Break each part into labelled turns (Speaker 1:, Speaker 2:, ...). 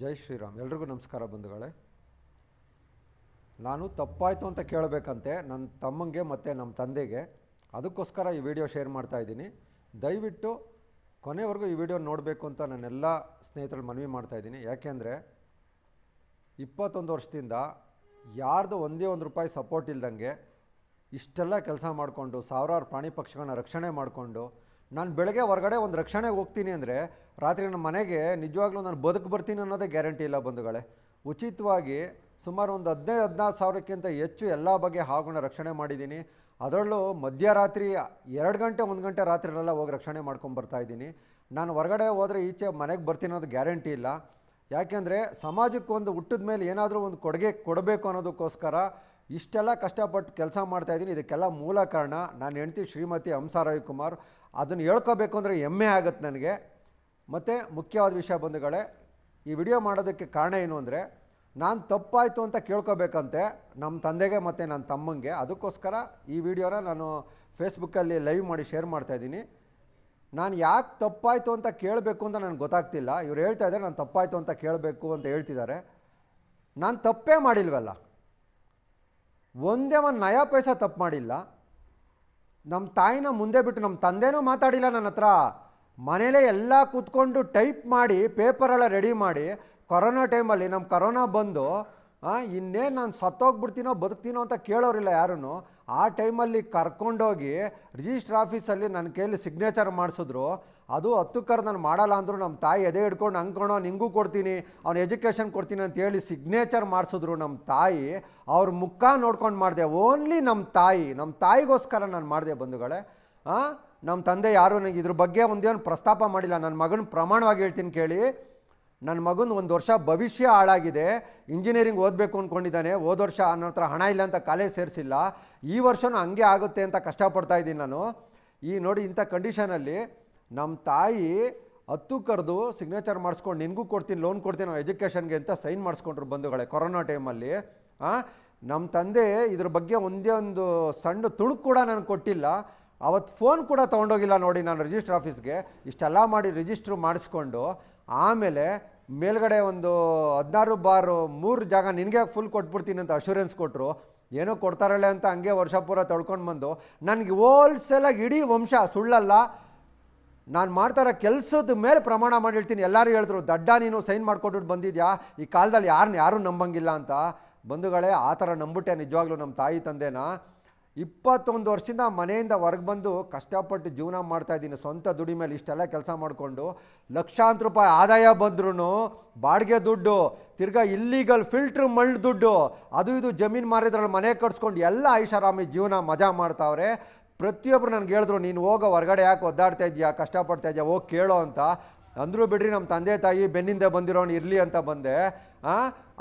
Speaker 1: ಜೈ ಶ್ರೀರಾಮ್. ಎಲ್ರಿಗೂ ನಮಸ್ಕಾರ ಬಂಧುಗಳೇ. ನಾನು ತಪ್ಪಾಯಿತು ಅಂತ ಕೇಳಬೇಕಂತೆ ನನ್ನ ತಮ್ಮಂಗೆ ಮತ್ತು ನಮ್ಮ ತಂದೆಗೆ. ಅದಕ್ಕೋಸ್ಕರ ಈ ವಿಡಿಯೋ ಶೇರ್ ಮಾಡ್ತಾ ಇದ್ದೀನಿ. ದಯವಿಟ್ಟು ಕೊನೆವರೆಗೂ ಈ ವಿಡಿಯೋ ನೋಡಬೇಕು ಅಂತ ನನ್ನೆಲ್ಲ ಸ್ನೇಹಿತರಲ್ಲಿ ಮನವಿ ಮಾಡ್ತಾ ಇದ್ದೀನಿ. ಯಾಕೆಂದರೆ ಇಪ್ಪತ್ತೊಂದು ವರ್ಷದಿಂದ ಯಾರ್ದು ಒಂದೇ ಒಂದು ರೂಪಾಯಿ ಸಪೋರ್ಟ್ ಇಲ್ದಂಗೆ ಇಷ್ಟೆಲ್ಲ ಕೆಲಸ ಮಾಡಿಕೊಂಡು, ಸಾವಿರಾರು ಪ್ರಾಣಿ ಪಕ್ಷಿಗಳನ್ನ ರಕ್ಷಣೆ ಮಾಡಿಕೊಂಡು ನಾನು ಬೆಳಗ್ಗೆ ಹೊರಗಡೆ ಒಂದು ರಕ್ಷಣೆಗೆ ಹೋಗ್ತೀನಿ ಅಂದರೆ ರಾತ್ರಿ ನನ್ನ ಮನೆಗೆ ನಿಜವಾಗ್ಲೂ ನಾನು ಬದುಕು ಬರ್ತೀನಿ ಅನ್ನೋದೇ ಗ್ಯಾರಂಟಿ ಇಲ್ಲ ಬಂಧುಗಳೇ. ಉಚಿತವಾಗಿ ಸುಮಾರು ಒಂದು ಹದಿನೈದು ಹದಿನಾರು ಸಾವಿರಕ್ಕಿಂತ ಹೆಚ್ಚು ಎಲ್ಲ ಬಗೆ ಹಾವುಗಳನ್ನ ರಕ್ಷಣೆ ಮಾಡಿದ್ದೀನಿ. ಅದರಲ್ಲೂ ಮಧ್ಯರಾತ್ರಿ ಎರಡು ಗಂಟೆ, ಒಂದು ಗಂಟೆ ರಾತ್ರಿಲೆಲ್ಲ ಹೋಗಿ ರಕ್ಷಣೆ ಮಾಡ್ಕೊಂಡು ಬರ್ತಾ ಇದ್ದೀನಿ. ನಾನು ಹೊರಗಡೆ ಹೋದರೆ ಈಚೆ ಮನೆಗೆ ಬರ್ತೀನಿ ಅನ್ನೋದು ಗ್ಯಾರಂಟಿ ಇಲ್ಲ. ಯಾಕೆಂದರೆ ಸಮಾಜಕ್ಕೆ ಒಂದು ಹುಟ್ಟಿದ ಮೇಲೆ ಏನಾದರೂ ಒಂದು ಕೊಡುಗೆ ಕೊಡಬೇಕು ಅನ್ನೋದಕ್ಕೋಸ್ಕರ ಇಷ್ಟೆಲ್ಲ ಕಷ್ಟಪಟ್ಟು ಕೆಲಸ ಮಾಡ್ತಾಯಿದ್ದೀನಿ ಇದಕ್ಕೆಲ್ಲ ಮೂಲ ಕಾರಣ ನಾನು ಹೆಂಡ್ತಿ ಶ್ರೀಮತಿ ಹಂಸಾ ರವಿಕುಮಾರ್ ಅದನ್ನು ಹೇಳ್ಕೋಬೇಕು ಅಂದರೆ ಹೆಮ್ಮೆ ಆಗುತ್ತೆ ನನಗೆ. ಮತ್ತು ಮುಖ್ಯವಾದ ವಿಷಯ ಬಂಧುಗಳೇ, ಈ ವಿಡಿಯೋ ಮಾಡೋದಕ್ಕೆ ಕಾರಣ ಏನು ಅಂದರೆ, ನಾನು ತಪ್ಪಾಯಿತು ಅಂತ ಕೇಳ್ಕೊಬೇಕಂತೆ ನಮ್ಮ ತಂದೆಗೆ ಮತ್ತು ನನ್ನ ತಮ್ಮಂಗೆ. ಅದಕ್ಕೋಸ್ಕರ ಈ ವಿಡಿಯೋನ ನಾನು ಫೇಸ್ಬುಕ್ಕಲ್ಲಿ ಲೈವ್ ಮಾಡಿ ಶೇರ್ ಮಾಡ್ತಾಯಿದ್ದೀನಿ ನಾನು ಯಾಕೆ ತಪ್ಪಾಯಿತು ಅಂತ ಕೇಳಬೇಕು ಅಂತ ನನಗೆ ಗೊತ್ತಾಗ್ತಿಲ್ಲ. ಇವ್ರು ಹೇಳ್ತಾ ಇದ್ದಾರೆ, ನಾನು ತಪ್ಪಾಯಿತು ಅಂತ ಕೇಳಬೇಕು ಅಂತ ಹೇಳ್ತಿದ್ದಾರೆ. ನಾನು ತಪ್ಪೇ ಮಾಡಿಲ್ವಲ್ಲ. ಒಂದೇ ಒಂದು ನಯ ಪೈಸ ತಪ್ಪು ಮಾಡಿಲ್ಲ. ನಮ್ಮ ತಾಯಿನ ಮುಂದೆ ಬಿಟ್ಟು ನಮ್ಮ ತಂದೆನೂ ಮಾತಾಡಿಲ್ಲ ನನ್ನ ಹತ್ರ. ಮನೇಲೇ ಎಲ್ಲ ಕೂತ್ಕೊಂಡು ಟೈಪ್ ಮಾಡಿ ಪೇಪರೆಲ್ಲ ರೆಡಿ ಮಾಡಿ ಕೊರೋನಾ ಟೈಮಲ್ಲಿ ನಮ್ಮ ಕೊರೋನಾ ಬಂದು ಇನ್ನೇನು ನಾನು ಸತ್ತೋಗ್ಬಿಡ್ತೀನೋ ಬದುಕ್ತೀನೋ ಅಂತ ಕೇಳೋರಿಲ್ಲ ಯಾರೂ ಆ ಟೈಮಲ್ಲಿ ಕರ್ಕೊಂಡೋಗಿ ರಿಜಿಸ್ಟ್ರ್ ಆಫೀಸಲ್ಲಿ ನನ್ನ ಕೈಯಲ್ಲಿ ಸಿಗ್ನೇಚರ್ ಮಾಡಿಸಿದ್ರು. ಅದು ಹತ್ತು ಕರ್ ನಾನು ಮಾಡಲ್ಲ ಅಂದರು ನಮ್ಮ ತಾಯಿ ಎದೆ ಹಿಡ್ಕೊಂಡು ಅಂದ್ಕೊಂಡು ನಿಂಗೂ ಕೊಡ್ತೀನಿ, ಅವ್ನು ಎಜುಕೇಷನ್ ಕೊಡ್ತೀನಿ ಅಂತ ಹೇಳಿ ಸಿಗ್ನೇಚರ್ ಮಾಡಿಸಿದ್ರು ನಮ್ಮ ತಾಯಿ. ಅವ್ರ ಮುಖ ನೋಡ್ಕೊಂಡು ಮಾಡಿದೆ, ಓನ್ಲಿ ನಮ್ಮ ತಾಯಿ, ನಮ್ಮ ತಾಯಿಗೋಸ್ಕರ ನಾನು ಮಾಡಿದೆ ಬಂಧುಗಳೇ. ನಮ್ಮ ತಂದೆ ಯಾರು ನನಗೆ ಇದ್ರ ಬಗ್ಗೆ ಒಂದೇನು ಪ್ರಸ್ತಾಪ ಮಾಡಿಲ್ಲ. ನನ್ನ ಮಗನ ಪ್ರಮಾಣವಾಗಿ ಹೇಳ್ತೀನಿ ಕೇಳಿ. ನನ್ನ ಮಗನ ಒಂದು ವರ್ಷ ಭವಿಷ್ಯ ಹಾಳಾಗಿದೆ ಇಂಜಿನಿಯರಿಂಗ್ ಓದಬೇಕು ಅಂದ್ಕೊಂಡಿದ್ದಾನೆ ಹೋದ ವರ್ಷ ನನ್ನ ಹತ್ರ ಹಣ ಇಲ್ಲ ಅಂತ ಕಾಲೇಜ್ ಸೇರಿಸಿಲ್ಲ, ಈ ವರ್ಷವೂ ಹಂಗೆ ಆಗುತ್ತೆ ಅಂತ ಕಷ್ಟಪಡ್ತಾ ಇದ್ದೀನಿ ನಾನು. ಈ ನೋಡಿ ಇಂಥ ಕಂಡೀಷನಲ್ಲಿ ನಮ್ಮ ತಾಯಿ ಹತ್ತು ಕರೆದು ಸಿಗ್ನೇಚರ್ ಮಾಡಿಸ್ಕೊಂಡು ನಿನಗೂ ಕೊಡ್ತೀನಿ ಲೋನ್ ಕೊಡ್ತೀನಿ ನಾವು ಎಜುಕೇಷನ್ಗೆ ಅಂತ ಸೈನ್ ಮಾಡಿಸ್ಕೊಂಡ್ರು ಬಂಧುಗಳೇ ಕೊರೋನಾ ಟೈಮಲ್ಲಿ ನಮ್ಮ ತಂದೆ ಇದ್ರ ಬಗ್ಗೆ ಒಂದೇ ಒಂದು ಸಣ್ಣ ತುಣುಕು ಕೂಡ ನನಗೆ ಕೊಟ್ಟಿಲ್ಲ. ಅವತ್ತು ಫೋನ್ ಕೂಡ ತೊಗೊಂಡೋಗಿಲ್ಲ ನೋಡಿ ನಾನು ರಿಜಿಸ್ಟ್ರ್ ಆಫೀಸ್ಗೆ ಇಷ್ಟೆಲ್ಲ ಮಾಡಿ ರಿಜಿಸ್ಟ್ರ್ ಮಾಡಿಸ್ಕೊಂಡು ಆಮೇಲೆ ಮೇಲ್ಗಡೆ ಒಂದು ಹದಿನಾರು ಬಾರು ಮೂರು ಜಾಗ ನಿನಗೆ ಫುಲ್ ಕೊಟ್ಬಿಡ್ತೀನಿ ಅಂತ ಅಶೂರೆನ್ಸ್ ಕೊಟ್ಟರು ಏನೋ ಕೊಡ್ತಾರಲ್ಲ ಅಂತ ಹಂಗೆ ವರ್ಷ ಪೂರ ತೊಳ್ಕೊಂಡು ಬಂದು, ನನಗೆ ಹೋಲ್ಸೇಲಾಗಿ ಇಡೀ ವಂಶ ಸುಳ್ಳಲ್ಲ. ನಾನು ಮಾಡ್ತಾರ ಕೆಲಸದ ಮೇಲೆ ಪ್ರಮಾಣ ಮಾಡಿ ಹೇಳ್ತೀನಿ ಎಲ್ಲರೂ ಹೇಳಿದ್ರು, ದಡ್ಡ, ನೀನು ಸೈನ್ ಮಾಡಿಕೊಟ್ಬಿಟ್ಟು ಬಂದಿದ್ಯಾ? ಈ ಕಾಲದಲ್ಲಿ ಯಾರನ್ನ ಯಾರೂ ನಂಬಂಗಿಲ್ಲ ಅಂತ. ಬಂಧುಗಳೇ, ಆ ಥರ ನಂಬಿಟ್ಟೆ ನಿಜವಾಗ್ಲೂ ನಮ್ಮ ತಾಯಿ ತಂದೆನ. ಇಪ್ಪತ್ತೊಂದು ವರ್ಷದಿಂದ ಮನೆಯಿಂದ ಹೊರಗೆ ಬಂದು ಕಷ್ಟಪಟ್ಟು ಜೀವನ ಮಾಡ್ತಾ ಇದ್ದೀನಿ. ಸ್ವಂತ ದುಡಿ ಮೇಲೆ ಇಷ್ಟೆಲ್ಲ ಕೆಲಸ ಮಾಡಿಕೊಂಡು ಲಕ್ಷಾಂತರ ರೂಪಾಯಿ ಆದಾಯ ಬಂದ್ರೂ ಬಾಡಿಗೆ ದುಡ್ಡು, ತಿರ್ಗಾ ಇಲ್ಲಿಗಲ್ ಫಿಲ್ಟ್ರ್ ಮಣ್ಣು ದುಡ್ಡು, ಅದು ಇದು ಜಮೀನು ಮಾರಿದ್ರಲ್ಲಿ ಮನೆ ಕಟ್ಸ್ಕೊಂಡು ಎಲ್ಲ ಐಷಾರಾಮಿ ಜೀವನ ಮಜಾ ಮಾಡ್ತಾವ್ರೆ. ಪ್ರತಿಯೊಬ್ಬರು ನನಗೆ ಹೇಳಿದ್ರು, ನೀನು ಹೋಗೋ, ಹೊರಗಡೆ ಯಾಕೆ ಒದ್ದಾಡ್ತಾ ಇದೆಯಾ ಕಷ್ಟಪಡ್ತಾ ಇದೆಯಾ ಹೋಗಿ ಕೇಳೋ ಅಂತ. ಅಂದರೂ ಬಿಡ್ರಿ ನಮ್ಮ ತಂದೆ ತಾಯಿ ಬೆನ್ನಿಂದ ಬಂದಿರೋನು ಇರಲಿ ಅಂತ ಬಂದೆ.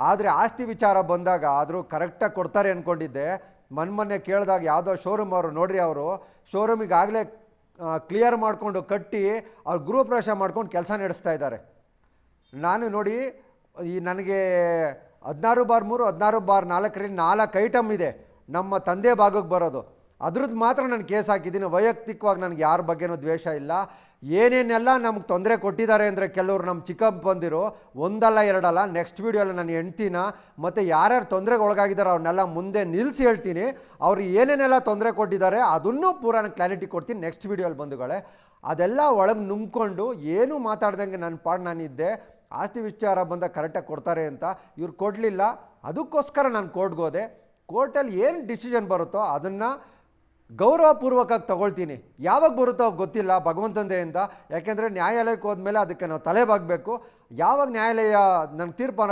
Speaker 1: ಆದರೆ ಆಸ್ತಿ ವಿಚಾರ ಬಂದಾಗ ಆದರೂ ಕರೆಕ್ಟಾಗಿ ಕೊಡ್ತಾರೆ ಅಂದ್ಕೊಂಡಿದ್ದೆ ಮೊನ್ನೆ ಕೇಳಿದಾಗ ಯಾವುದೋ ಶೋರೂಮ್ ಅವರು, ನೋಡ್ರಿ ಅವರು ಶೋರೂಮಿಗೆ ಆಗಲೇ ಕ್ಲಿಯರ್ ಮಾಡಿಕೊಂಡು ಕಟ್ಟಿ ಅವ್ರು ಗೃಹ ಪ್ರವೇಶ ಮಾಡ್ಕೊಂಡು ಕೆಲಸ ನಡೆಸ್ತಾ ಇದ್ದಾರೆ. ನಾನು ನೋಡಿ, ಈ ನನಗೆ ಹದಿನಾರು ಬಾರ್ ಮೂರು, ಹದಿನಾರು ಬಾರ್ ನಾಲ್ಕರಲ್ಲಿ ನಾಲ್ಕು ಐಟಮ್ ಇದೆ ನಮ್ಮ ತಂದೆ ಭಾಗಕ್ಕೆ ಬರೋದು. ಅದ್ರದ್ದು ಮಾತ್ರ ನಾನು ಕೇಸ್ ಹಾಕಿದ್ದೀನಿ. ವೈಯಕ್ತಿಕವಾಗಿ ನನಗೆ ಯಾರ ಬಗ್ಗೆನೂ ದ್ವೇಷ ಇಲ್ಲ. ಏನೇನೆಲ್ಲ ನಮ್ಗೆ ತೊಂದರೆ ಕೊಟ್ಟಿದ್ದಾರೆ ಅಂದರೆ ಕೆಲವರು ನಮ್ಮ ಚಿಕ್ಕಪ್ಪ ಬಂದಿರೋ, ಒಂದಲ್ಲ ಎರಡಲ್ಲ ನೆಕ್ಸ್ಟ್ ವೀಡಿಯೋಲ್ಲಿ ನಾನು ಹೆಂಡ್ತಿನ ಮತ್ತು ಯಾರ್ಯಾರು ತೊಂದರೆಗೆ ಒಳಗಾಗಿದ್ದಾರೆ ಅವ್ರನ್ನೆಲ್ಲ ಮುಂದೆ ನಿಲ್ಲಿಸಿ ಹೇಳ್ತೀನಿ. ಅವ್ರು ಏನೇನೆಲ್ಲ ತೊಂದರೆ ಕೊಟ್ಟಿದ್ದಾರೆ ಅದನ್ನೂ ಪೂರ ನಾನು ಕ್ಲಾರಿಟಿ ಕೊಡ್ತೀನಿ ನೆಕ್ಸ್ಟ್ ವೀಡಿಯೋಲ್ಲಿ ಬಂಧುಗಳೇ. ಅದೆಲ್ಲ ಒಳಗೆ ನುಂಗ್ಕೊಂಡು ಏನೂ ಮಾತಾಡ್ದಂಗೆ ನನ್ನ ಪಾಡು ನಾನಿದ್ದೆ. ಆಸ್ತಿ ವಿಚಾರ ಬಂದಾಗ ಕರೆಕ್ಟಾಗಿ ಕೊಡ್ತಾರೆ ಅಂತ ಇವ್ರು ಕೊಡಲಿಲ್ಲ. ಅದಕ್ಕೋಸ್ಕರ ನಾನು ಕೋರ್ಟ್ಗೆ ಹೋದೆ. ಕೋರ್ಟಲ್ಲಿ ಏನು ಡಿಸಿಷನ್ ಬರುತ್ತೋ ಅದನ್ನು ಗೌರವಪೂರ್ವಕವಾಗಿ ತಗೊಳ್ತೀನಿ. ಯಾವಾಗ ಬರುತ್ತೋ ಗೊತ್ತಿಲ್ಲ. ಭಗವಂತಂದೆಯಿಂದ. ಯಾಕೆಂದರೆ ನ್ಯಾಯಾಲಯಕ್ಕೆ ಹೋದ್ಮೇಲೆ ಅದಕ್ಕೆ ನಾವು ತಲೆ ಬಾಗಬೇಕು ಯಾವಾಗ ನ್ಯಾಯಾಲಯ ನನಗೆ ತೀರ್ಮಾನ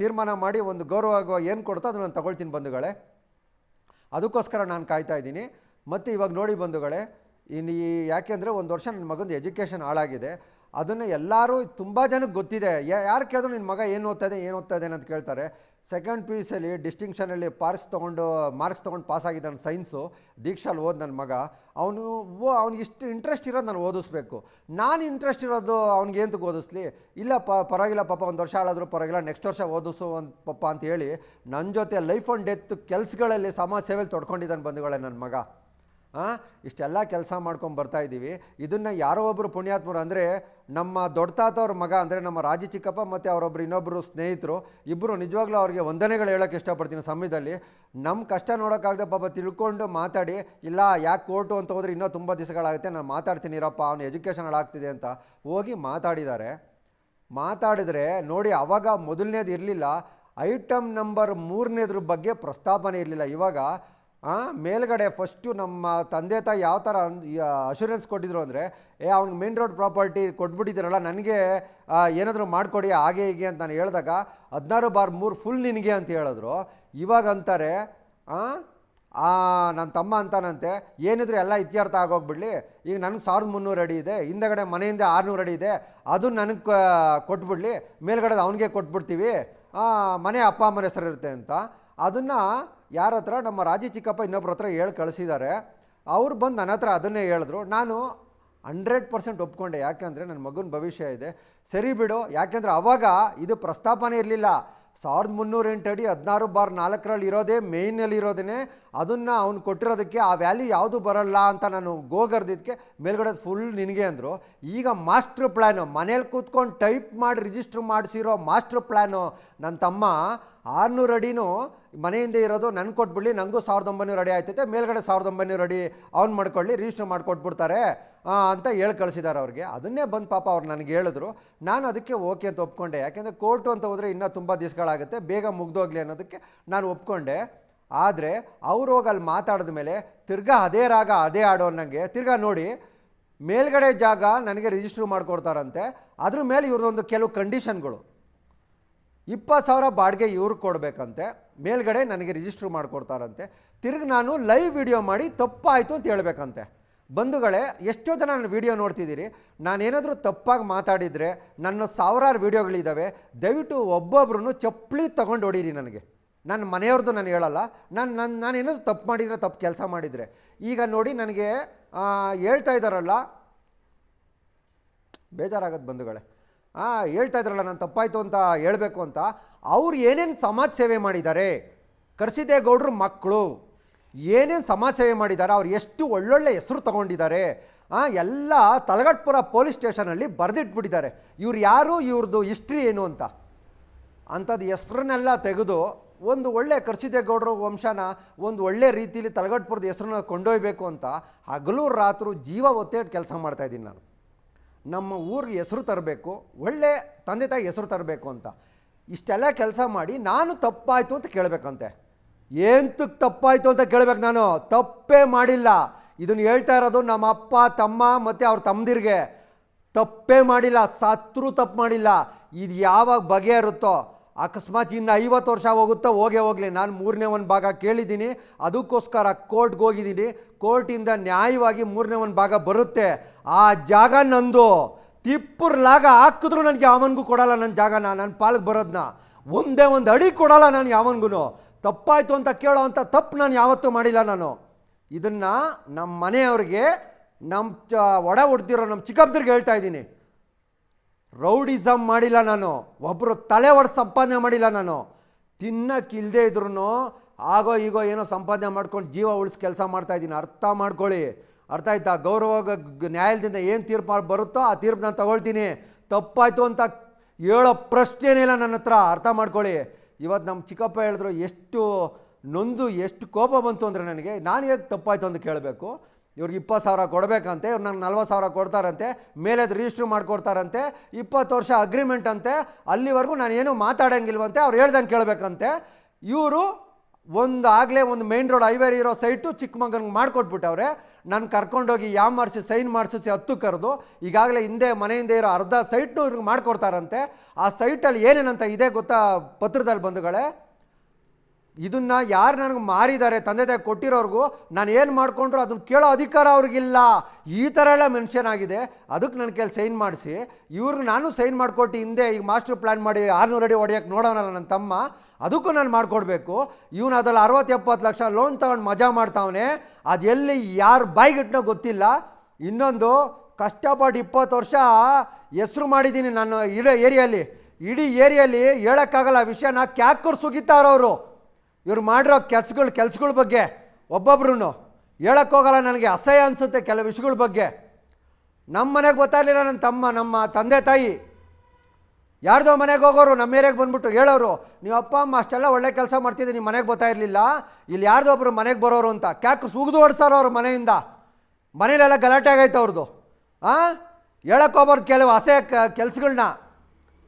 Speaker 1: ತೀರ್ಮಾನ ಮಾಡಿ ಒಂದು ಗೌರವ ಏನು ಕೊಡ್ತೋ ಅದನ್ನು ನಾನು ತಗೊಳ್ತೀನಿ ಬಂಧುಗಳೇ. ಅದಕ್ಕೋಸ್ಕರ ನಾನು ಕಾಯ್ತಾ ಇದ್ದೀನಿ. ಮತ್ತು ಇವಾಗ ನೋಡಿ ಬಂಧುಗಳೇ ಇನ್ನು ಈ, ಯಾಕೆಂದರೆ ಒಂದು ವರ್ಷ ನನ್ನ ಮಗಂದು ಎಜುಕೇಷನ್ ಹಾಳಾಗಿದೆ. ಅದನ್ನು ಎಲ್ಲರೂ, ತುಂಬ ಜನಕ್ಕೆ ಗೊತ್ತಿದೆ. ಯಾರು ಕೇಳಿದ್ರು ನಿನ್ನ ಮಗ ಏನು ಓದ್ತಾ ಇದೆ ಏನು ಓದ್ತಾ ಇದೆ ಅಂತ ಕೇಳ್ತಾರೆ. ಸೆಕೆಂಡ್ ಪಿ ಯು ಸಿಯಲ್ಲಿ ಡಿಸ್ಟಿಂಕ್ಷನಲ್ಲಿ ಪಾರ್ಕ್ಸ್ ತೊಗೊಂಡು ಮಾರ್ಕ್ಸ್ ತೊಗೊಂಡು ಪಾಸ್ ಆಗಿದ್ದಾನೆ ಸೈನ್ಸು ದೀಕ್ಷಾಲ್ ಓದ್ ನನ್ನ ಮಗ. ಅವನು ಓ, ಅವ್ನಿಗೆ ಇಷ್ಟು ಇಂಟ್ರೆಸ್ಟ್ ಇರೋದು ನಾನು ಓದಿಸ್ಬೇಕು. ನಾನು ಇಂಟ್ರೆಸ್ಟ್ ಇರೋದು ಅವ್ನಿಗೆ ಏನಂತಕ್ಕೆ ಓದಿಸ್ಲಿ? ಇಲ್ಲ, ಪ, ಪರವಾಗಿಲ್ಲ ಪಾಪ, ಒಂದು ವರ್ಷ ಆಳಾದರೂ ಪರವಾಗಿಲ್ಲ ನೆಕ್ಸ್ಟ್ ವರ್ಷ ಓದಿಸು ಒಂದು ಪಪ್ಪ ಅಂತ ಹೇಳಿ ನನ್ನ ಜೊತೆ ಲೈಫ್ ಆ್ಯಂಡ್ ಡೆತ್ ಕೆಲಸಗಳಲ್ಲಿ ಸಮಾಜ ಸೇವೆಯಲ್ಲಿ ತೊಡ್ಕೊಂಡಿದ್ದಾನೆ ಬಂಧುಗಳೇ ನನ್ನ ಮಗ. ಇಷ್ಟೆಲ್ಲ ಕೆಲಸ ಮಾಡ್ಕೊಂಡು ಬರ್ತಾ ಇದ್ದೀವಿ. ಇದನ್ನು ಯಾರೋ ಒಬ್ಬರು ಪುಣ್ಯಾತ್ಮರು ಅಂದರೆ ನಮ್ಮ ದೊಡ್ಡ ತಾತವ್ರ ಮಗ ಅಂದರೆ ನಮ್ಮ ರಾಜಿ ಚಿಕ್ಕಪ್ಪ ಮತ್ತು ಅವರೊಬ್ಬರು ಇನ್ನೊಬ್ಬರು ಸ್ನೇಹಿತರು ಇಬ್ಬರು ನಿಜವಾಗ್ಲೂ ಅವ್ರಿಗೆ ವಂದನೆಗಳು ಹೇಳೋಕ್ಕೆ ಇಷ್ಟಪಡ್ತೀನಿ ಸಮಯದಲ್ಲಿ. ನಮ್ಮ ಕಷ್ಟ ನೋಡೋಕ್ಕಾಗದೆ ಪಾಪ ತಿಳ್ಕೊಂಡು ಮಾತಾಡಿ, ಇಲ್ಲ ಯಾಕೆ ಕೋರ್ಟು ಅಂತ ಹೋದರೆ ಇನ್ನೂ ತುಂಬ ದಿವಸಗಳಾಗುತ್ತೆ, ನಾನು ಮಾತಾಡ್ತೀನಿ ಇರಪ್ಪ, ಅವನು ಎಜುಕೇಷನ್ ಹಾಳಾಗ್ತಿದೆ ಅಂತ ಹೋಗಿ ಮಾತಾಡಿದ್ದಾರೆ. ಮಾತಾಡಿದ್ರೆ ನೋಡಿ ಆವಾಗ ಮೊದಲನೇದು ಇರಲಿಲ್ಲ ಐಟಮ್ ನಂಬರ್ ಮೂರನೇದ್ರ ಬಗ್ಗೆ ಪ್ರಸ್ತಾಪನೆ ಇರಲಿಲ್ಲ. ಇವಾಗ ಮೇಲ್ಗಡೆ ಫಸ್ಟು ನಮ್ಮ ತಂದೆ ತಾಯಿ ಯಾವ ಥರ ಅಶೂರೆನ್ಸ್ ಕೊಟ್ಟಿದ್ರು ಅಂದರೆ, ಏ, ಅವ್ನಿಗೆ ಮೇನ್ ರೋಡ್ ಪ್ರಾಪರ್ಟಿ ಕೊಟ್ಬಿಟ್ಟಿದ್ದೀರಲ್ಲ, ನನಗೆ ಏನಾದರೂ ಮಾಡಿಕೊಡಿ, ಹಾಗೆ, ಹೀಗೆ ಅಂತ ನಾನು ಹೇಳಿದಾಗ ಹದಿನಾರು ಬಾರ್ ಮೂರು ಫುಲ್ ನಿನಗೆ ಅಂತ ಹೇಳಿದ್ರು. ಇವಾಗ ಅಂತಾರೆ ನನ್ನ ತಮ್ಮ ಅಂತಾನಂತೆ, ಏನಿದ್ರು ಎಲ್ಲ ಇತ್ಯರ್ಥ ಆಗೋಗ್ಬಿಡಲಿ. ಈಗ ನನಗೆ ಸಾವಿರದ ಮುನ್ನೂರು ಅಡಿ ಇದೆ, ಹಿಂದಗಡೆ ಮನೆಯಿಂದ ಆರುನೂರು ಅಡಿ ಇದೆ, ಅದು ನನಗೆ ಕೊಟ್ಬಿಡಲಿ, ಮೇಲ್ಗಡೆ ಅವನಿಗೆ ಕೊಟ್ಬಿಡ್ತೀವಿ. ಮನೆ ಅಪ್ಪ, ಅಮ್ಮನ ಹೆಸರು ಇರುತ್ತೆ ಅಂತ. ಅದನ್ನು ಯಾರ ಹತ್ರ? ನಮ್ಮ ರಾಜಿ ಚಿಕ್ಕಪ್ಪ ಇನ್ನೊಬ್ರ ಹತ್ರ ಹೇಳಿ ಕಳಿಸಿದ್ದಾರೆ ಅವ್ರು ಬಂದು ನನ್ನ ಹತ್ರ ಅದನ್ನೇ ಹೇಳಿದ್ರು. ನಾನು ಹಂಡ್ರೆಡ್ ಪರ್ಸೆಂಟ್ ಒಪ್ಕೊಂಡೆ. ಯಾಕೆಂದರೆ ನನ್ನ ಮಗನ ಭವಿಷ್ಯ ಇದೆ. ಸರಿ ಬಿಡು. ಯಾಕೆಂದರೆ ಅವಾಗ ಇದು ಪ್ರಸ್ತಾಪನೆ ಇರಲಿಲ್ಲ. ಸಾವಿರದ ಮುನ್ನೂರ ಎಂಟು ಅಡಿ ಹದಿನಾರು ಬಾರ್ ನಾಲ್ಕರಲ್ಲಿ ಇರೋದೇ ಮೇಯ್ನಲ್ಲಿ ಇರೋದೇ ಅದನ್ನು ಅವ್ನು ಕೊಟ್ಟಿರೋದಕ್ಕೆ ಆ ವ್ಯಾಲ್ಯೂ ಯಾವುದು ಬರಲ್ಲ ಅಂತ ನಾನು ಗೋಗರ್ದಿದ್ದಕ್ಕೆ ಮೇಲ್ಗಡೆ ಫುಲ್ ನಿನಗೆ ಅಂದರು. ಈಗ ಮಾಸ್ಟ್ರ್ ಪ್ಲ್ಯಾನು ಮನೇಲಿ ಕೂತ್ಕೊಂಡು ಟೈಪ್ ಮಾಡಿ ರಿಜಿಸ್ಟ್ರ್ ಮಾಡಿಸಿರೋ ಮಾಸ್ಟ್ರ್ ಪ್ಲ್ಯಾನು ನನ್ನ ತಮ್ಮ ಆರುನೂರು ಅಡಿನೂ ಮನೆಯಿಂದ ಇರೋದು ನನಗೆ ಕೊಟ್ಬಿಡ್ಲಿ ನನಗೂ ಸಾವಿರದ ಒಂಬೈನೂರು ಅಡಿ ಆಯ್ತೈತೆ, ಮೇಲ್ಗಡೆ ಸಾವಿರದ ಒಂಬೈನೂರು ಅಡಿ ಅವ್ನು ಮಾಡ್ಕೊಳ್ಳಿ ರಿಜಿಸ್ಟರ್ ಮಾಡಿಕೊಟ್ಬಿಡ್ತಾರೆ ಅಂತ ಹೇಳಿ ಕಳಿಸಿದ್ದಾರೆ ಅವ್ರಿಗೆ. ಅದನ್ನೇ ಬಂದು ಪಾಪ ಅವ್ರು ನನಗೆ ಹೇಳಿದ್ರು. ನಾನು ಅದಕ್ಕೆ ಓಕೆ ಅಂತ ಒಪ್ಕೊಂಡೆ. ಯಾಕೆಂದರೆ ಕೋರ್ಟು ಅಂತ ಹೋದರೆ ಇನ್ನೂ ತುಂಬ ದಿವಸಗಳಾಗುತ್ತೆ, ಬೇಗ ಮುಗ್ದೋಗ್ಲಿ ಅನ್ನೋದಕ್ಕೆ ನಾನು ಒಪ್ಕೊಂಡೆ. ಆದರೆ ಅವ್ರು ಹೋಗಿ ಅಲ್ಲಿ ಮಾತಾಡಿದ ಮೇಲೆ ತಿರ್ಗಾ ಅದೇ ರಾಗ, ಅದೇ ಆಡೋ ಅನ್ನಂಗೆ, ತಿರ್ಗಾ ನೋಡಿ, ಮೇಲ್ಗಡೆ ಜಾಗ ನನಗೆ ರಿಜಿಸ್ಟ್ರ್ ಮಾಡಿಕೊಡ್ತಾರಂತೆ, ಅದ್ರ ಮೇಲೆ ಇವ್ರದ್ದೊಂದು ಕೆಲವು ಕಂಡೀಷನ್ಗಳು ಇಪ್ಪತ್ತು ಸಾವಿರ ಬಾಡಿಗೆ ಇವ್ರಿಗೆ ಕೊಡಬೇಕಂತೆ, ಮೇಲ್ಗಡೆ ನನಗೆ ರಿಜಿಸ್ಟ್ರ್ ಮಾಡಿಕೊಡ್ತಾರಂತೆ. ತಿರ್ಗಿ ನಾನು ಲೈವ್ ವಿಡಿಯೋ ಮಾಡಿ ತಪ್ಪಾಯಿತು ಅಂತ ಹೇಳಬೇಕಂತೆ. ಬಂಧುಗಳೇ, ಎಷ್ಟೋ ಜನ ನಾನು ವಿಡಿಯೋ ನೋಡ್ತಿದ್ದೀರಿ. ನಾನೇನಾದರೂ ತಪ್ಪಾಗಿ ಮಾತಾಡಿದರೆ ನನ್ನ ಸಾವಿರಾರು ವಿಡಿಯೋಗಳಿದ್ದಾವೆ ದಯವಿಟ್ಟು ಒಬ್ಬೊಬ್ರು ಚಪ್ಪಲಿ ತೊಗೊಂಡು ಹೊಡೀರಿ ನನಗೆ. ನನ್ನ ಮನೆಯವ್ರದ್ದು ನಾನು ಹೇಳಲ್ಲ. ನಾನು ನಾನು, ನಾನೇನಾದರೂ ತಪ್ಪು ಮಾಡಿದರೆ, ತಪ್ಪು ಕೆಲಸ ಮಾಡಿದರೆ. ಈಗ ನೋಡಿ ನನಗೆ ಹೇಳ್ತಾ ಇದ್ದಾರಲ್ಲ ಬೇಜಾರಾಗತ್ತೆ ಬಂಧುಗಳೇ. ಹಾಂ ಹೇಳ್ತಾ ಇದ್ರಲ್ಲ, ನಾನು ತಪ್ಪಾಯಿತು ಅಂತ ಹೇಳಬೇಕು ಅಂತ. ಅವ್ರು ಏನೇನು ಸಮಾಜ ಸೇವೆ ಮಾಡಿದ್ದಾರೆ? ಕರ್ಸಿದೇಗೌಡ್ರ ಮಕ್ಕಳು ಏನೇನು ಸಮಾಜ ಸೇವೆ ಮಾಡಿದ್ದಾರೆ? ಅವ್ರು ಎಷ್ಟು ಒಳ್ಳೊಳ್ಳೆ ಹೆಸರು ತಗೊಂಡಿದ್ದಾರೆ? ಎಲ್ಲ ತಲಗಟ್ಪುರ ಪೊಲೀಸ್ ಸ್ಟೇಷನಲ್ಲಿ ಬರೆದಿಟ್ಬಿಟ್ಟಿದ್ದಾರೆ. ಇವ್ರು ಯಾರು? ಇವ್ರದ್ದು ಹಿಸ್ಟ್ರಿ ಏನು ಅಂತ. ಅಂಥದ್ದು ಹೆಸ್ರನ್ನೆಲ್ಲ ತೆಗೆದು ಒಂದು ಒಳ್ಳೆ ಕರ್ಸಿದೇಗೌಡರ ವಂಶನ ಒಂದು ಒಳ್ಳೆ ರೀತಿಯಲ್ಲಿ ತಲಗಟ್ಪುರದ ಹೆಸ್ರನ್ನ ಕೊಂಡೊಯ್ಬೇಕು ಅಂತ ಹಗಲು ರಾತ್ರಿ ಜೀವ ಒತ್ತೇಟ್ ಕೆಲಸ ಮಾಡ್ತಾಯಿದ್ದೀನಿ ನಾನು. ನಮ್ಮ ಊರಿಗೆ ಹೆಸರು ತರಬೇಕು, ಒಳ್ಳೆ ತಂದೆ ತಾಯಿ ಹೆಸರು ತರಬೇಕು ಅಂತ. ಇಷ್ಟೆಲ್ಲ ಕೆಲಸ ಮಾಡಿ ನಾನು ತಪ್ಪಾಯಿತು ಅಂತ ಕೇಳಬೇಕಂತೆ. ಏಂತಕ್ಕೆ ತಪ್ಪಾಯಿತು ಅಂತ ಕೇಳಬೇಕು ನಾನು? ತಪ್ಪೇ ಮಾಡಿಲ್ಲ. ಇದನ್ನು ಹೇಳ್ತಾ ಇರೋದು ನಮ್ಮ ಅಪ್ಪ, ತಮ್ಮ ಮತ್ತು ಅವ್ರ ತಮ್ಮದಿರಿಗೆ ತಪ್ಪೇ ಮಾಡಿಲ್ಲ, ಸತ್ರು ತಪ್ಪು ಮಾಡಿಲ್ಲ. ಇದು ಯಾವಾಗ ಬಗೆಹರುತ್ತೋ ಅಕಸ್ಮಾತ್ ಇನ್ನು ಐವತ್ತು ವರ್ಷ ಹೋಗುತ್ತಾ ಹೋಗೇ ಹೋಗಲಿ. ನಾನು ಮೂರನೇ ಒಂದು ಭಾಗ ಕೇಳಿದ್ದೀನಿ. ಅದಕ್ಕೋಸ್ಕರ ಕೋರ್ಟ್ಗೆ ಹೋಗಿದ್ದೀನಿ. ಕೋರ್ಟಿಂದ ನ್ಯಾಯವಾಗಿ ಮೂರನೇ ಒಂದು ಭಾಗ ಬರುತ್ತೆ. ಆ ಜಾಗ ನಂದು. ತಿಪ್ಪುರ್ ಲಾಗ ಹಾಕಿದ್ರು ನನಗೆ ಯಾವನಿಗೂ ಕೊಡಲ್ಲ ನನ್ನ ಜಾಗನ ನನ್ನ ಪಾಲ್ಗೆ ಬರೋದನ್ನ ಒಂದೇ ಒಂದು ಅಡಿ ಕೊಡಲ್ಲ ನಾನು ಯಾವನಿಗೂ ತಪ್ಪಾಯಿತು ಅಂತ ಕೇಳೋ ಅಂತ ತಪ್ಪು ನಾನು ಯಾವತ್ತೂ ಮಾಡಿಲ್ಲ ನಾನು. ಇದನ್ನು ನಮ್ಮ ಮನೆಯವ್ರಿಗೆ ನಮ್ಮ ಚ, ಒಡ ಹೊಡ್ದಿರೋ ನಮ್ಮ ಚಿಕ್ಕಪ್ಪದ್ರಿಗೆ ಹೇಳ್ತಾ ಇದ್ದೀನಿ. ರೌಡಿಸಮ್ ಮಾಡಿಲ್ಲ ನಾನು. ಒಬ್ಬರು ತಲೆ ಹೊಡೆದು ಸಂಪಾದನೆ ಮಾಡಿಲ್ಲ ನಾನು. ತಿನ್ನಕ್ಕಿಲ್ಲದೆ ಇದ್ರೂ ಆಗೋ ಈಗೋ ಏನೋ ಸಂಪಾದನೆ ಮಾಡ್ಕೊಂಡು ಜೀವ ಉಳಿಸಿ ಕೆಲಸ ಮಾಡ್ತಾ ಇದ್ದೀನಿ. ಅರ್ಥ ಮಾಡ್ಕೊಳ್ಳಿ. ಅರ್ಥ ಆಯ್ತಾ? ಗೌರವ ನ್ಯಾಯಾಲಯದಿಂದ ಏನು ತೀರ್ಪು ಬರುತ್ತೋ ಆ ತೀರ್ಪು ನಾನು ತಗೊಳ್ತೀನಿ. ತಪ್ಪಾಯಿತು ಅಂತ ಹೇಳೋ ಪ್ರಶ್ನೆನೇ ಇಲ್ಲ ನನ್ನ ಹತ್ರ. ಅರ್ಥ ಮಾಡ್ಕೊಳ್ಳಿ. ಇವತ್ತು ನಮ್ಮ ಚಿಕ್ಕಪ್ಪ ಹೇಳಿದ್ರು ಎಷ್ಟು ನೊಂದು ಎಷ್ಟು ಕೋಪ ಬಂತು ಅಂದರೆ ನನಗೆ ನಾನು ಹೇಗೆ ತಪ್ಪಾಯಿತು ಅಂತ ಕೇಳಬೇಕು. ಇವ್ರಿಗೆ ಇಪ್ಪತ್ತು ಸಾವಿರ ಕೊಡಬೇಕಂತೆ, ಇವ್ರು ನಂಗೆ ನಲ್ವತ್ತು ಸಾವಿರ ಕೊಡ್ತಾರಂತೆ, ಮೇಲೆ ರಿಜಿಸ್ಟ್ರ್ ಮಾಡಿಕೊಡ್ತಾರಂತೆ, ಇಪ್ಪತ್ತು ವರ್ಷ ಅಗ್ರಿಮೆಂಟ್ ಅಂತೆ, ಅಲ್ಲಿವರೆಗೂ ನಾನು ಏನೂ ಮಾತಾಡೋಂಗಿಲ್ವಂತೆ, ಅವ್ರು ಹೇಳ್ದಂಗೆ ಕೇಳಬೇಕಂತೆ. ಇವರು ಒಂದು ಆಗಲೇ ಒಂದು ಮೇನ್ ರೋಡ್ ಹೈವೇ ಇರೋ ಸೈಟು ಚಿಕ್ಕಮಗನಿಗೆ ಮಾಡಿಕೊಟ್ಬಿಟ್ಟವ್ರೆ. ನಾನು ಕರ್ಕೊಂಡೋಗಿ ಯಾವ ಮಾಡಿಸಿ ಸೈನ್ ಮಾಡಿಸಿ ಹತ್ತು ಕರೆದು, ಈಗಾಗಲೇ ಹಿಂದೆ ಮನೆಯಿಂದ ಇರೋ ಅರ್ಧ ಸೈಟ್ನು ಇವ್ರಿಗೆ ಮಾಡಿಕೊಡ್ತಾರಂತೆ. ಆ ಸೈಟಲ್ಲಿ ಏನೇನಂತ ಇದೆ ಗೊತ್ತಾ ಪತ್ರದಲ್ಲಿ ಬಂಧುಗಳೇ? ಇದನ್ನ ಯಾರು ನನಗೆ ಮಾರಿದ್ದಾರೆ ತಂದೆ ತಾಯಿ ಕೊಟ್ಟಿರೋರ್ಗು, ನಾನು ಏನು ಮಾಡಿಕೊಂಡ್ರು ಅದನ್ನ ಕೇಳೋ ಅಧಿಕಾರ ಅವ್ರಿಗಿಲ್ಲ. ಈ ಥರ ಎಲ್ಲ ಮೆನ್ಷನ್ ಆಗಿದೆ. ಅದಕ್ಕೆ ನನ್ನ ಕೈಲಿ ಸೈನ್ ಮಾಡಿಸಿ. ಇವ್ರಿಗೆ ನಾನು ಸೈನ್ ಮಾಡಿಕೊಟ್ಟು ಹಿಂದೆ ಈಗ ಮಾಸ್ಟರ್ ಪ್ಲ್ಯಾನ್ ಮಾಡಿ ಆರುನೂರು ಅಡಿ ಹೊಡೆಯೋಕ್ಕೆ ನೋಡೋಣ ನನ್ನ ತಮ್ಮ, ಅದಕ್ಕೂ ನಾನು ಮಾಡಿಕೊಡ್ಬೇಕು. ಇವನು ಅದ್ರಲ್ಲಿ ಅರವತ್ತು ಎಪ್ಪತ್ತು ಲಕ್ಷ ಲೋನ್ ತೊಗೊಂಡು ಮಜಾ ಮಾಡ್ತಾವನೆ. ಅದು ಎಲ್ಲಿ ಯಾರು ಬಾಯಿಗಿಟ್ಟನೋ ಗೊತ್ತಿಲ್ಲ. ಇನ್ನೊಂದು ಕಷ್ಟಪಟ್ಟು ಇಪ್ಪತ್ತು ವರ್ಷ ಹೆಸ್ರು ಮಾಡಿದ್ದೀನಿ ನಾನು ಇಡೀ ಏರಿಯಲ್ಲಿ. ಇಡೀ ಏರಿಯಲ್ಲಿ ಹೇಳೋಕ್ಕಾಗಲ್ಲ ವಿಷಯನ. ಕ್ಯಾಕರ್ ಸುಗಿತಾರವರು ಇವ್ರು ಮಾಡಿರೋ ಕೆಲ್ಸಗಳು ಕೆಲ್ಸಗಳ ಬಗ್ಗೆ ಒಬ್ಬೊಬ್ರು ಹೇಳೋಕ್ಕೋಗಲ್ಲ ನನಗೆ ಅಸಹ್ಯ ಅನಿಸುತ್ತೆ ಕೆಲವು ವಿಷಯಗಳ ಬಗ್ಗೆ. ನಮ್ಮ ಮನೆಗೆ ಗೊತ್ತಾಗಲಿಲ್ಲ ನನ್ನ ತಮ್ಮ, ನಮ್ಮ ತಂದೆ, ತಾಯಿ. ಯಾರ್ದೋ ಮನೆಗೆ ಹೋಗೋರು, ನಮ್ಮ ಏರಿಯಾಗೆ ಬಂದ್ಬಿಟ್ಟು ಹೇಳೋರು, ನೀವು ಅಪ್ಪ, ಅಮ್ಮ ಅಷ್ಟೆಲ್ಲ ಒಳ್ಳೆ ಕೆಲಸ ಮಾಡ್ತಿದ್ದೆ ನಿಮ್ಮ ಮನೆಗೆ ಬರ್ತಾ ಇರಲಿಲ್ಲ? ಇಲ್ಲಿ ಯಾರ್ದೋ ಒಬ್ಬರು ಮನೆಗೆ ಬರೋರು ಅಂತ. ಕ್ಯಾಕ್ ಸುಗಿದು ಓಡಿಸೋರು ಅವ್ರ ಮನೆಯಿಂದ. ಮನೇಲೆಲ್ಲ ಗಲಾಟೆ ಆಗೈತೆ ಅವ್ರದ್ದು ಹಾಂ ಹೇಳೋಕ್ಕೋಗ್ಬಾರ್ದು ಕೆಲವು ಅಸಹ್ಯ ಕೆಲಸಗಳನ್ನ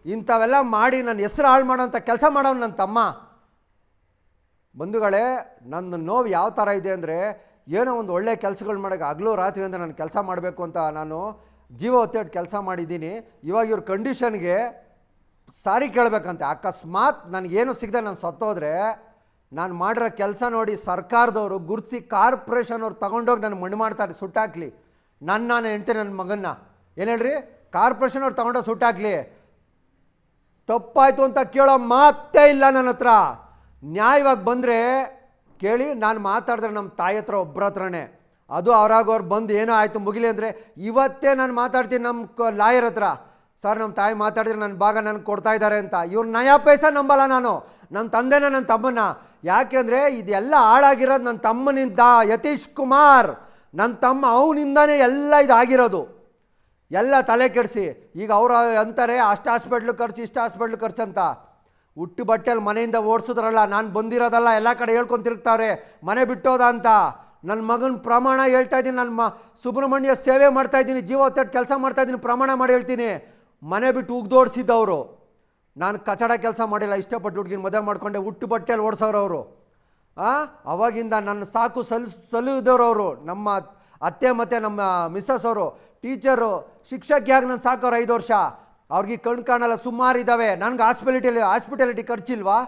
Speaker 1: ಇಂಥವೆಲ್ಲ ಮಾಡಿ ನನ್ನ ಹೆಸರು ಹಾಳು ಮಾಡೋಂಥ ಕೆಲಸ ಮಾಡೋನು ನನ್ನ ತಮ್ಮ. ಬಂಧುಗಳೇ, ನನ್ನ ನೋವು ಯಾವ ಥರ ಇದೆ ಅಂದರೆ, ಏನೋ ಒಂದು ಒಳ್ಳೆ ಕೆಲಸಗಳು ಮಾಡೋಕ್ಕೆ ಹಗಲು ರಾತ್ರಿ ಅಂತ ನಾನು ಕೆಲಸ ಮಾಡಬೇಕು ಅಂತ ನಾನು ಜೀವ ಒತ್ತಿಟ್ಟು ಕೆಲಸ ಮಾಡಿದ್ದೀನಿ. ಇವಾಗ ಇವ್ರ ಕಂಡೀಷನ್ಗೆ ಸಾರಿ ಕೇಳಬೇಕಂತೆ. ಅಕಸ್ಮಾತ್ ನನಗೇನು ಸಿಗದೆ ನಾನು ಸತ್ತೋದ್ರೆ, ನಾನು ಮಾಡಿರೋ ಕೆಲಸ ನೋಡಿ ಸರ್ಕಾರದವರು ಗುರುತಿಸಿ ಕಾರ್ಪೊರೇಷನ್ ಅವ್ರು ತಗೊಂಡೋಗಿ ನನ್ನ ಮಣ್ಣು ಮಾಡ್ತಾರೆ, ಸುಟ್ಟಾಕ್ಲಿ. ನನ್ನ ನಾನು ಹೆಂಡ್ತಿ ನನ್ನ ಮಗನ್ನ. ಏನು ಹೇಳ್ರಿ? ಕಾರ್ಪೊರೇಷನ್ ಅವ್ರು ತಗೊಂಡೋಗಿ ಸುಟ್ಟಾಕ್ಲಿ. ತಪ್ಪಾಯಿತು ಅಂತ ಕೇಳೋ ಮಾತೇ ಇಲ್ಲ ನನ್ನ ಹತ್ರ. ನ್ಯಾಯವಾಗಿ ಬಂದರೆ ಕೇಳಿ, ನಾನು ಮಾತಾಡಿದ್ರೆ ನಮ್ಮ ತಾಯಿ ಹತ್ರ ಒಬ್ಬರ ಹತ್ರನೇ. ಅದು ಅವರಾಗೋರು ಬಂದು ಏನೋ ಆಯಿತು, ಮುಗಿಲಿ ಅಂದರೆ ಇವತ್ತೇ ನಾನು ಮಾತಾಡ್ತೀನಿ ನಮ್ಮ ಲಾಯರ್ ಹತ್ರ. ಸರ್ ನಮ್ಮ ತಾಯಿ ಮಾತಾಡಿದ್ರೆ ನನ್ನ ಭಾಗ ನನಗೆ ಕೊಡ್ತಾ ಇದ್ದಾರೆ ಅಂತ. ಇವ್ರು ನಯಾ ಪೈಸ ನಂಬಲ್ಲ ನಾನು. ನನ್ನ ತಂದೆನ ನನ್ನ ತಮ್ಮನ ಯಾಕೆಂದರೆ ಇದೆಲ್ಲ ಹಾಳಾಗಿರೋದು ನನ್ನ ತಮ್ಮನಿಂದ. ಯತೀಶ್ ಕುಮಾರ್ ನನ್ನ ತಮ್ಮ ಅವನಿಂದನೇ ಎಲ್ಲ ಇದಾಗಿರೋದು. ಎಲ್ಲ ತಲೆ ಕೆಡಿಸಿ. ಈಗ ಅವರು ಅಂತಾರೆ, ಅಷ್ಟು ಹಾಸ್ಪಿಟ್ಲು ಖರ್ಚು, ಇಷ್ಟು ಹಾಸ್ಪಿಟ್ಲು ಖರ್ಚು ಅಂತ. ಹುಟ್ಟು ಬಟ್ಟೆಲಿ ಮನೆಯಿಂದ ಓಡಿಸಿದ್ರಲ್ಲ, ನಾನು ಬಂದಿರೋದಲ್ಲ, ಎಲ್ಲ ಕಡೆ ಹೇಳ್ಕೊಂಡು ಮನೆ ಬಿಟ್ಟೋದ ಅಂತ. ನನ್ನ ಮಗನ ಪ್ರಮಾಣ ಹೇಳ್ತಾ ಇದ್ದೀನಿ ನನ್ನ ಮ, ಸುಬ್ರಹ್ಮಣ್ಯ ಸೇವೆ ಮಾಡ್ತಾ ಇದ್ದೀನಿ, ಜೀವ ಒತ್ತಟ್ಟು ಕೆಲಸ ಮಾಡ್ತಾ ಇದ್ದೀನಿ, ಪ್ರಮಾಣ ಮಾಡಿ ಹೇಳ್ತೀನಿ. ಮನೆ ಬಿಟ್ಟು ಉಗ್ದೋಡ್ಸಿದ್ದವರು. ನಾನು ಕಚಡ ಕೆಲಸ ಮಾಡಿಲ್ಲ, ಇಷ್ಟಪಟ್ಟು ಹುಡುಗಿನ ಮದುವೆ ಮಾಡಿಕೊಂಡೆ ಹುಟ್ಟು ಬಟ್ಟೆಯಲ್ಲಿ ಓಡಿಸೋರು ಅವರು. ಅವಾಗಿಂದ ನನ್ನ ಸಾಕು ಸಲ್ ಅವರು, ನಮ್ಮ ಅತ್ತೆ ಮತ್ತು ನಮ್ಮ ಮಿಸ್ಸಸ್ ಅವರು, ಟೀಚರು, ಶಿಕ್ಷಕಿಯಾಗಿ ನಾನು ಸಾಕೋರು ಐದು ವರ್ಷ. ಅವ್ರಿಗೆ ಕಣ್ ಕಾಣಲ್ಲ, ಸುಮಾರು ಇದ್ದಾವೆ ನನಗೆ ಹಾಸ್ಪಿಟಲಿಟಿ ಹಾಸ್ಪಿಟಾಲಿಟಿ ಖರ್ಚಿಲ್ವಾ?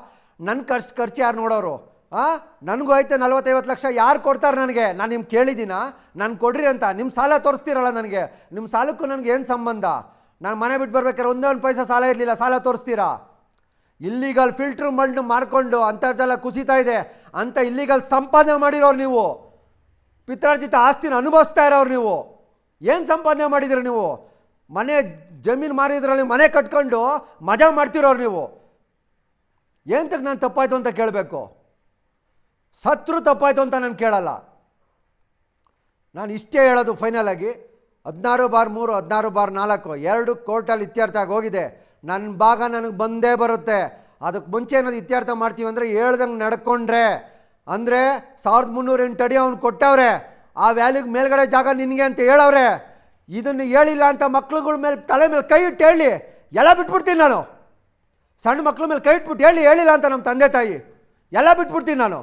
Speaker 1: ನನ್ನ ಖರ್ಚು ಖರ್ಚು ಯಾರು ನೋಡೋರು? ಹಾಂ ನನಗೂ ಐತೆ ನಲ್ವತ್ತೈವತ್ತು ಲಕ್ಷ, ಯಾರು ಕೊಡ್ತಾರೆ ನನಗೆ? ನಾನು ನಿಮ್ಗೆ ಕೇಳಿದ್ದೀನ ನಾನು ಕೊಡ್ರಿ ಅಂತ. ನಿಮ್ಮ ಸಾಲ ತೋರಿಸ್ತೀರಲ್ಲ ನನಗೆ? ನಿಮ್ಮ ಸಾಲಕ್ಕೂ ನನಗೆ ಏನು ಸಂಬಂಧ? ನಾನು ಮನೆ ಬಿಟ್ಟು ಬರ್ಬೇಕಾದ್ರೆ ಒಂದೇ ಒಂದು ಪೈಸೆ ಸಾಲ ಇರಲಿಲ್ಲ, ಸಾಲ ತೋರಿಸ್ತೀರಾ? ಇಲ್ಲಿಗಲ್ ಫಿಲ್ಟ್ರ್ ಮಣ್ಣು ಮಾರ್ಕೊಂಡು ಅಂತರ್ಜಲ ಕುಸಿತಾ ಇದೆ. ಅಂತ ಇಲ್ಲಿಗಲ್ ಸಂಪಾದನೆ ಮಾಡಿರೋರು ನೀವು. ಪಿತ್ರಾರ್ಜಿತ ಆಸ್ತಿನ ಅನುಭವಿಸ್ತಾ ಇರೋರು ನೀವು. ಏನು ಸಂಪಾದನೆ ಮಾಡಿದಿರಿ ನೀವು? ಮನೆ ಜಮೀನು ಮಾರಿದ್ರಲ್ಲಿ ಮನೆ ಕಟ್ಕೊಂಡು ಮಜಾ ಮಾಡ್ತಿರೋರು ನೀವು. ಎಂತಕ್ಕೆ ನಾನು ತಪ್ಪಾಯ್ತು ಅಂತ ಕೇಳಬೇಕು? ಸತ್ರು ತಪ್ಪಾಯ್ತು ಅಂತ ನಾನು ಕೇಳಲ್ಲ. ನಾನು ಇಷ್ಟೇ ಹೇಳೋದು ಫೈನಲ್ ಆಗಿ, ಹದಿನಾರು ಬಾರ್ ಮೂರು, ಹದಿನಾರು ಬಾರ್ ನಾಲ್ಕು, ಎರಡು ಕೋರ್ಟಲ್ಲಿ ಇತ್ಯರ್ಥ ಆಗಿ ಹೋಗಿದೆ. ನನ್ನ ಭಾಗ ನನಗೆ ಬಂದೇ ಬರುತ್ತೆ. ಅದಕ್ಕೆ ಮುಂಚೆ ಏನಾದ್ರು ಇತ್ಯರ್ಥ ಮಾಡ್ತೀವಿ ಅಂದರೆ ಹೇಳ್ದಂಗೆ ನಡ್ಕೊಂಡ್ರೆ. ಅಂದರೆ ಸಾವಿರದ ಮುನ್ನೂರ ಎಂಟು ಅಡಿ ಅವ್ನು ಕೊಟ್ಟವ್ರೆ. ಆ ವ್ಯಾಲ್ಯೂಗೆ ಮೇಲ್ಗಡೆ ಜಾಗ ನಿನಗೆ ಅಂತ ಹೇಳವ್ರೆ. ಇದನ್ನು ಹೇಳಿಲ್ಲ ಅಂತ ಮಕ್ಳುಗಳ ಮೇಲೆ ತಲೆ ಮೇಲೆ ಕೈ ಇಟ್ಟು ಹೇಳಿ, ಎಲ್ಲ ಬಿಟ್ಬಿಡ್ತೀನಿ ನಾನು. ಸಣ್ಣ ಮಕ್ಳ ಮೇಲೆ ಕೈ ಇಟ್ಬಿಟ್ಟು ಹೇಳಿ, ಹೇಳಿಲ್ಲ ಅಂತ ನಮ್ಮ ತಂದೆ ತಾಯಿ. ಎಲ್ಲ ಬಿಟ್ಬಿಡ್ತೀನಿ ನಾನು.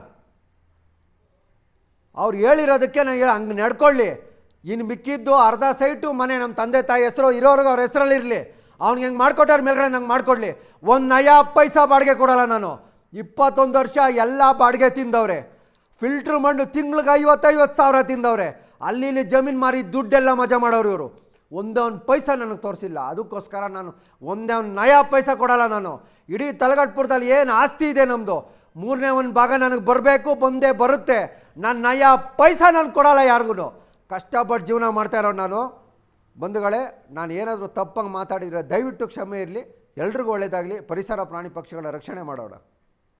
Speaker 1: ಅವ್ರು ಹೇಳಿರೋದಕ್ಕೆ ನಾನು ಹೇಳಿ, ಹಂಗೆ ನಡ್ಕೊಳ್ಳಿ. ಇನ್ನು ಮಿಕ್ಕಿದ್ದು ಅರ್ಧ ಸೈಟು ಮನೆ ನಮ್ಮ ತಂದೆ ತಾಯಿ ಹೆಸರು, ಇರೋರ್ಗೆ ಅವ್ರ ಹೆಸರಲ್ಲಿ ಇರಲಿ. ಅವ್ನಿಗೆ ಹೆಂಗೆ ಮಾಡ್ಕೊಟ್ಟಾರ ಮೇಲ್ಗಡೆ ನಂಗೆ ಮಾಡಿಕೊಡ್ಲಿ. ಒಂದು ನಯಾ ಪೈಸಾ ಬಾಡಿಗೆ ಕೊಡಲ್ಲ ನಾನು. ಇಪ್ಪತ್ತೊಂದು ವರ್ಷ ಎಲ್ಲ ಬಾಡಿಗೆ ತಿಂದವ್ರೆ. ಫಿಲ್ಟ್ರ್ ಮಣ್ಣು ತಿಂಗ್ಳಿಗೆ ಐವತ್ತೈವತ್ತು ಸಾವಿರ ತಿಂದವ್ರೆ. ಅಲ್ಲಿ ಇಲ್ಲಿ ಜಮೀನು ಮಾರಿ ದುಡ್ಡೆಲ್ಲ ಮಜಾ ಮಾಡೋರು ಇವರು. ಒಂದೇ ಒಂದು ಪೈಸಾ ನನಗೆ ತೋರಿಸಿಲ್ಲ. ಅದಕ್ಕೋಸ್ಕರ ನಾನು ಒಂದೇ ಒಂದು ನಯಾ ಪೈಸ ಕೊಡಲ್ಲ ನಾನು. ಇಡೀ ತಲಗಟ್ಪುರದಲ್ಲಿ ಏನು ಆಸ್ತಿ ಇದೆ ನಮ್ಮದು ಮೂರನೇ ಒಂದು ಭಾಗ ನನಗೆ ಬರಬೇಕು, ಬಂದೇ ಬರುತ್ತೆ. ನಾನು ನಯಾ ಪೈಸ ನಾನು ಕೊಡಲ್ಲ ಯಾರಿಗೂ ಕಷ್ಟಪಟ್ಟು ಜೀವನ ಮಾಡ್ತಾ ಇರೋ ನಾನು. ಬಂಧುಗಳೇ, ನಾನು ಏನಾದರೂ ತಪ್ಪಂಗೆ ಮಾತಾಡಿದರೆ ದಯವಿಟ್ಟು ಕ್ಷಮೆ ಇರಲಿ. ಎಲ್ರಿಗೂ ಒಳ್ಳೆಯದಾಗಲಿ ಪರಿಸರ ಪ್ರಾಣಿ ಪಕ್ಷಿಗಳ ರಕ್ಷಣೆ ಮಾಡೋಣ.